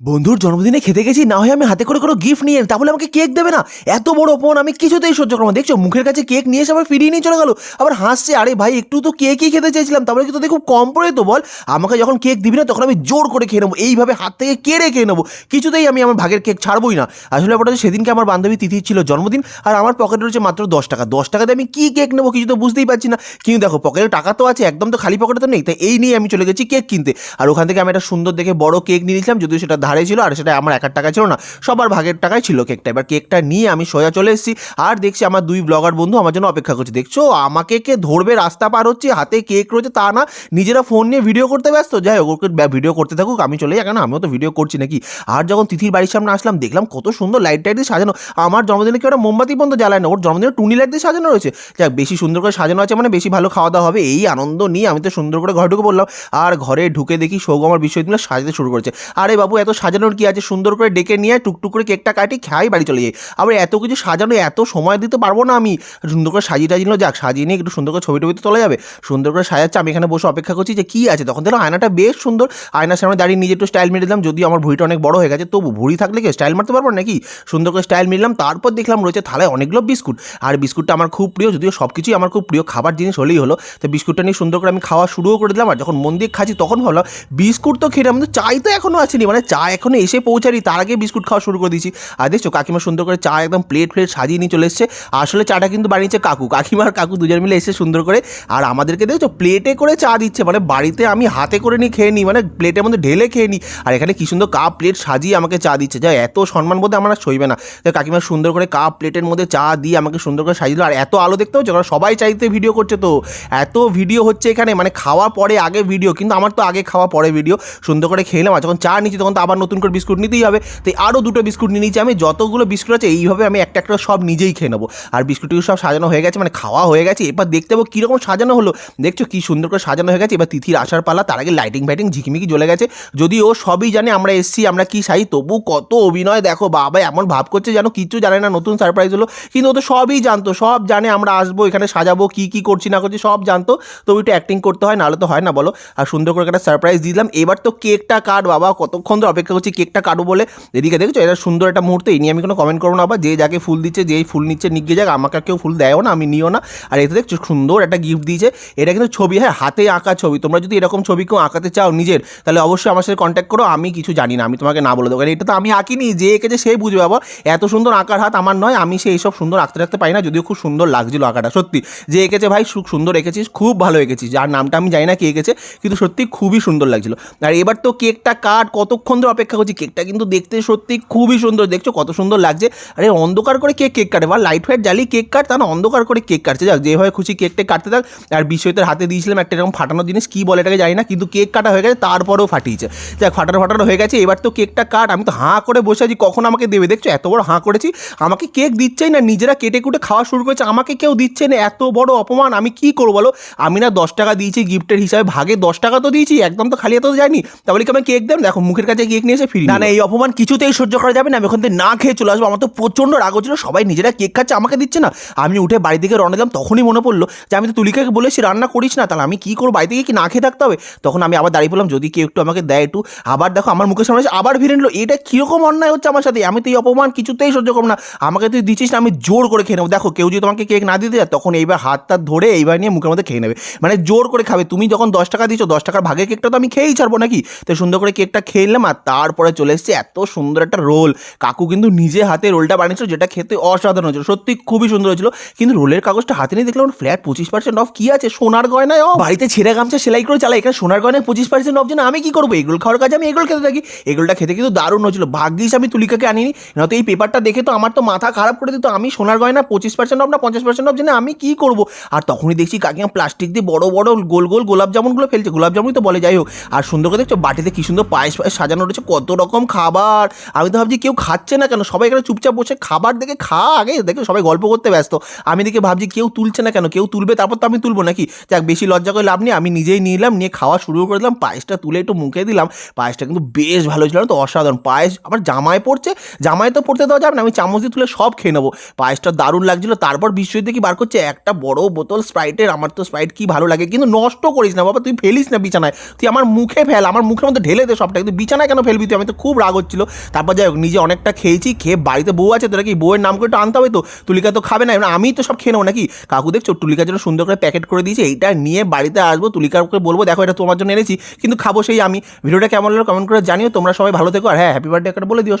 বন্ধুর জন্মদিনে খেতে গেছি, না হয় আমি হাতে করে কোনো গিফট নিয়ে তা বলে আমাকে কেক দেবে না। এত বড় অপমান, আমি কিছুতেই সহ্য করব। দেখছ, মুখের কাছে কেক নিয়ে এসে আবার ফিরিয়ে নিয়ে চলে গেলো। আবার হাসছে, আরে ভাই, একটু তো কেকই খেতে চেয়েছিলাম। তাহলে কি তোদের খুব কম পড়ে তো বল? আমাকে যখন কেক দিবি না, তখন আমি জোর করে খেয়ে নেব। এইভাবে হাত থেকে কেড়ে খেয়ে নেব। কিছুতেই আমি আমার ভাগের কেক ছাড়বই না। আসলে ব্যাপারটা সেদিনকে আমার বান্ধবী তিথি ছিল জন্মদিন, আর আমার পকেটে রয়েছে মাত্র দশ টাকা। দশ টাকাতে আমি কী কেক নেব কিছু তো বুঝতেই পারছি না। কিন্তু দেখো পকেটে টাকা তো আছে, একদম তো খালি পকেটে তো নেই। তাই এই নিয়ে আমি চলে গেছি কেক কিনতে। আর ওখান থেকে আমি একটা সুন্দর দেখে বড় কেক নিয়ে নিয়েছিলাম, যদিও সেটা ধারে ছিল আর সেটা আমার একার টাকা ছিল না। সবার ভাগের টাকায় ছিল কেকটা। এবার কেকটা নিয়ে আমি সোজা চলে এসেছি আর দেখছি আমার দুই ব্লগার বন্ধু আমার জন্য অপেক্ষা করছে। দেখছ? আমাকে কে ধরবে রাস্তা পার হচ্ছে, হাতে কেক রয়েছে তা না। নিজেরা ফোন নিয়ে ভিডিও করতে ব্যস্ত। যাই হোক, ওকে ভিডিও করতে থাকুক, আমি চলে যাই। কেন? আমিও তো ভিডিও করছি নাকি? আর যখন তিথির বাড়ির সামনে আসলাম, দেখলাম কত সুন্দর লাইট টাইট দিয়ে সাজানো। আমার জন্মদিনে কেউ মোমবাতি বন্ধ জ্বালায় না। ওর জন্মদিনে টুনি লাইট দিয়ে সাজানো রয়েছে। যাক, বেশি সুন্দর করে সাজানো আছে মানে বেশি ভালো খাওয়া দাওয়া হবে। এই আনন্দ নিয়ে আমি তো সুন্দর করে ঘরে ঢুকে বললাম আর ঘরে ঢুকে দেখি সৌগ আমার বিশ্ববিদ্যালয় সাজাতে শুরু করেছে। আরে বাবু, এত সাজানোর কি আছে? সুন্দর করে ডেকে নিয়ে টুকটুক করে কেকটা কাটি খাই বাড়ি চলে যাই। আবার এত কিছু সাজানো, এত সময় দিতে পারব না আমি। সুন্দর করে সাজিয়ে টাজিয়ে যাক, সাজিয়ে নিয়ে একটু সুন্দর করে ছবি টবি তো তোলা যাবে। সুন্দর করে সাজাচ্ছে, আমি এখানে বসে অপেক্ষা করছি যে কি আছে? তখন দেখলাম আয়নাটা বেশ সুন্দর। আয়নার সামনে দাঁড়িয়ে নিজে একটু স্টাইল মেরে দিলাম, যদিও আমার ভুঁড়িটা অনেক বড় হয়ে গেছে, তবু ভুঁড়ি থাকলে কি স্টাইল মারতে পারব নাকি? সুন্দর করে স্টাইল মিললাম তারপর দেখলাম রয়েছে থালায় অনেকগুলো বিস্কুট। আর বিস্কুটটা আমার খুব প্রিয়, যদিও সব কিছুই আমার খুব প্রিয়, খাবার জিনিস হলেই হলো। তো বিস্কুটটা নিয়ে সুন্দর করে আমি খাওয়া শুরুও করে দিলাম, আর যখন মন দিয়ে খাচ্ছি তখন ভাবলাম, বিস্কুট তো খেয়ে আমাদের চাই তো এখনও আসেনি মানে চা এখনও এসে পৌঁছানি তার আগে বিস্কুট খাওয়া শুরু করে দিয়েছি। আর দেখছ, কাকিমা সুন্দর করে চা একদম প্লেট ফ্লেট সাজিয়ে নিয়ে চলে এসছে। আসলে চাটা কিন্তু বানিয়েছে কাকু। কাকিমা আর কাকু দুজন মিলে এসে সুন্দর করে, আর আমাদেরকে দেখছ প্লেটে করে চা দিচ্ছে। মানে বাড়িতে আমি হাতে করে নিয়ে খেয়ে নিই মানে প্লেটের মধ্যে ঢেলে খেয়ে নিই আর এখানে কি সুন্দর কাপ প্লেট সাজিয়ে আমাকে চা দিচ্ছে। যা এত সম্মান বোধে আমার সইবে না। তো কাকিমা সুন্দর করে কাপ প্লেটের মধ্যে চা দিয়ে আমাকে সুন্দর করে সাজিয়ে আর এত আলো দেখতে হচ্ছে কারণ সবাই চাইতে ভিডিও করছে তো। এত ভিডিও হচ্ছে এখানে মানে খাওয়া পরে আগে ভিডিও কিন্তু আমার তো আগে খাওয়া পরে ভিডিও সুন্দর করে খেলাম আর যখন চা নিচ্ছি, তখন তো আবার নতুন করে বিস্কুট নিতেই হবে। তাই আরও দুটো বিস্কুট নিয়ে নিচ্ছি আমি। যতগুলো বিস্কুট আছে, এইভাবে আমি একটা একটা সব নিজেই খেয়ে নেব। আর বিস্কুটগুলো সব সাজানো হয়ে গেছে মানে খাওয়া হয়ে গেছে। এবার দেখতে পাবো কীরকম সাজানো হলো। দেখছ কি সুন্দর করে সাজানো হয়ে গেছে। এবার তিথির আসার পালা, তার আগে লাইটিং ফাইটিং ঝিকিমিকি জ্বলে গেছে। যদি ও সবই জানে, আমরা এসছি, আমরা কি চাই তবু কত অভিনয় দেখো, বাবা এমন ভাব করছে যেন কিচ্ছু জানে না, নতুন সারপ্রাইজ হলো। কিন্তু ও তো সবই জানতো, সব জানে আমরা আসব, এখানে সাজাবো, কি কি করছি, না করছি, সব জানতো। তবু একটু অ্যাক্টিং করতে হয়, নাহলে তো হয় না, বলো। আর সুন্দর করে একটা সারপ্রাইজ দিলাম। এবার তো কেকটা কাট বাবা, কতক্ষণ ধরে করছি কেকটা কাটবো বলে। এদিকে দেখেছ? এটা সুন্দর একটা মুহূর্ত, এই নিয়ে আমি কোনো কমেন্ট করব না আবার। যে যাকে ফুল দিচ্ছে, যেই ফুল নিচ্ছে নিগে যাক, আমাকে কেউ ফুল দেয়ও না, আমি নিও না। আর এতে দেখছ, সুন্দর একটা গিফট দিয়েছে। এটা কিন্তু ছবি হ্যাঁ হাতে আঁকা ছবি। তোমরা যদি এরকম ছবি কেউ আঁকাতে চাও নিজের, তাহলে অবশ্যই আমার সাথে কন্ট্যাক্ট করো। আমি কিছু জানি না, আমি তোমাকে না বলে দেবো। কারণ এটা তো আমি আঁকিনি, যে এঁকেছে সে বুঝবে। বাবা, এত সুন্দর আঁকার হাত আমার নয়, আমি সেই সব সুন্দর আঁকতে রাখতে পারি না, যদিও খুব সুন্দর লাগছিল আঁকাটা, সত্যি। যে এঁকেছে ভাই খুব সুন্দর এঁকেছিস খুব ভালো এঁকেছিস যার নামটা আমি জানি না কে এঁকেছে, কিন্তু সত্যি খুবই সুন্দর লাগছিল। আর এবার তো কেকটা কাট, কতক্ষণ ধরে অপেক্ষা করছি। কেকটা কিন্তু দেখতে সত্যি খুবই সুন্দর। দেখছ কত সুন্দর লাগছে। আরে অন্ধকার করে কেক কেক কাটে? বা লাইট ফাইট জ্বালিয়ে কেক কাট, তা না অন্ধকার করে কেক কাটছে। যাক, যেভাবে খুশি কেকটা কাটতে থাক। আর বিশ্বজিতের হাতে দিয়েছিলাম একটা এরকম ফাটানো জিনিস। কী বলে এটাকে জানি না, কিন্তু কেক কাটা হয়ে গেছে, তারপরেও ফাটিয়েছে। যাক, ফাটানো ফাটানো হয়ে গেছে। এবার তো কেকটা কাট। আমি তো হাঁ করে বসে আছি, কখন আমাকে দেবে? দেখছ, এত বড় হাঁ করেছি। আমাকে কেক দিচ্ছেই না, নিজেরা কেটে কুটে খাওয়া শুরু করেছে। আমাকে কেউ দিচ্ছে না, এত বড় অপমান। আমি কি করব বলো? আমি না দশ টাকা দিয়েছি গিফটের হিসাবে। ভাগে দশ টাকা তো দিয়েছি, একদম তো খালি এত যায়নি। তাহলে কি আমি কেক দেন দেখো, মুখের কাছে কেক নিয়ে এসে ফিরি না না এই অপমান কিছুতেই সহ্য করা যাবে না আমি ওখান থেকে না খেয়ে চলে আসব। আমার তো প্রচণ্ড রাগ হচ্ছিল সবাই নিজেরা কেক খাচ্ছে আমাকে দিচ্ছে না। আমি উঠে বাড়ি থেকে রওনা দিলাম তখনই মনে পড়ল যে আমি তো তুলিকাকে বলেছি রান্না করিস না তাহলে আমি কী করব? বাড়ি থেকে কি না খেয়ে থাকতে হবে? তখন আমি আবার দাঁড়িয়ে পড়লাম যদি কেউ একটু আমাকে দেয় একটু। আবার দেখো আমার মুখের সামনে আবার ভিড়ে নিল। এটা কীরকম অন্যায় হচ্ছে আমার সাথে? আমি তো এই অপমান কিছুতেই সহ্য করব না। আমাকে তুই দিচ্ছিস না আমি জোর করে খেয়ে নেব। দেখো কেউ যদি তোমাকে কেক না দিতে যায় তখন এইবার হাত তাত ধরে এইবার নিয়ে মুখের মধ্যে খেয়ে নেবে। মানে জোর করে খাবে। তুমি যখন দশ টাকা দিচ্ছ দশ টাকার ভাগের কেকটা তো আমি খেয়েই ছাড়বো নাকি? তো সুন্দর করে কেকটা খেয়ে নিলাম আর তারপরে চলে এসেছে এত সুন্দর একটা রোল। কাকু কিন্তু নিজে হাতে রোলটা বানিয়েছিল যেটা খেতে অসাধারণ হয়েছিল, সত্যি খুবই সুন্দর হয়েছিল। কিন্তু রোলের কাগজটা হাতে নিয়ে দেখলাম ফ্ল্যাট পঁচিশ পার্সেন্ট অফ কি আছে? সোনার গয়নায় অফ বাড়িতে ছেঁড়া গামছা সেলাই করে চালাই, এখানে সোনার গয়নায় পঁচিশ পার্সেন্ট অফ যেন আমি কি করব? এগুলো খাওয়ার কাজে আমি এগুলো খেতে থাকি। এগুলোটা খেতে কিন্তু দারুণ হয়েছিল। ভাগ্যিস আমি তুলিকাকে আনিনি। নয়তো এই পেপারটা দেখে তো আমার তো মাথা খারাপ করে দিত। আমি সোনার গয়না পঁচিশ পার্সেন্ট অফ না পঞ্চাশ পার্সেন্ট অফ জেনে আমি কি করব? আর তখনই দেখছি কাকিমা প্লাস্টিক দিয়ে বড় বড় গোল গোল গোলাপ জামুনগুলো ফেলছে। গোলাপ জামুনই তো বলে, যাই হোক। আর সুন্দর করে দেখছ, বাটিতে কি সুন্দর পায়েস পায়েস সাজানো রয়েছে কত রকম খাবার? আমি তো ভাবছি, কেউ খাচ্ছে না কেন? সবাই এখানে চুপচাপ বসে খাবার দেখে খা আগে, দেখে সবাই গল্প করতে ব্যস্ত। আমি দেখে ভাবছি, কেউ তুলছে না কেন? কেউ তুলবে? তারপর তো আমি তুলবো নাকি? যাক, বেশি লজ্জা করে লাভ নেই, আমি নিজেই নিলাম, নিয়ে খাওয়া শুরু করে দিলাম, পায়েসটা তুলে একটু মুখে দিলাম। পায়েসটা কিন্তু বেশ ভালো ছিল তো? অসাধারণ। পায়েস, আবার জামায় পড়ছে জামায় তো পড়তে দেওয়া যাবে না, আমি চামচ দিয়ে তুলে সব খেয়ে নেব। পায়েসটা দারুণ লাগছিল, তারপর বিশ্বজিৎ দেখি বার করছে? একটা বড় বোতল স্প্রাইটের, আমার তো স্প্রাইট কি ভালো লাগে, কিন্তু নষ্ট করিস না, বাবা, তুই ফেলিস না বিছানায়। তুই আমার মুখে ফেল, আমার মুখের মধ্যে ঢেলে দে সবটা, কিন্তু বিছানায় কেন ফেলবি তুই। আমি তো খুব রাগ হচ্ছিল। তারপর যাই হোক, নিজে অনেকটা খেয়েছি, খেয়ে বাড়িতে বউ আছে তোরা কি? বউয়ের নাম করে একটু আনতে হবে তো। তুলিকা তো খাবে না। আমি তো সব খেয়ে নেব নাকি? কাকু দেখছ, তুলিকার জন্য সুন্দর করে প্যাকেট করে দিয়েছি। এইটা নিয়ে বাড়িতে আসব, তুলিকাকে বলব, দেখো, এটা তোমার জন্য এনেছি, কিন্তু খাব সেই আমি। ভিডিওটা কেমন লাগল কমেন্ট করে জানিও। তোমরা সবাই ভালো থেকো, আর হ্যাঁ হ্যাপি বার্থডে একটা বলে দিও।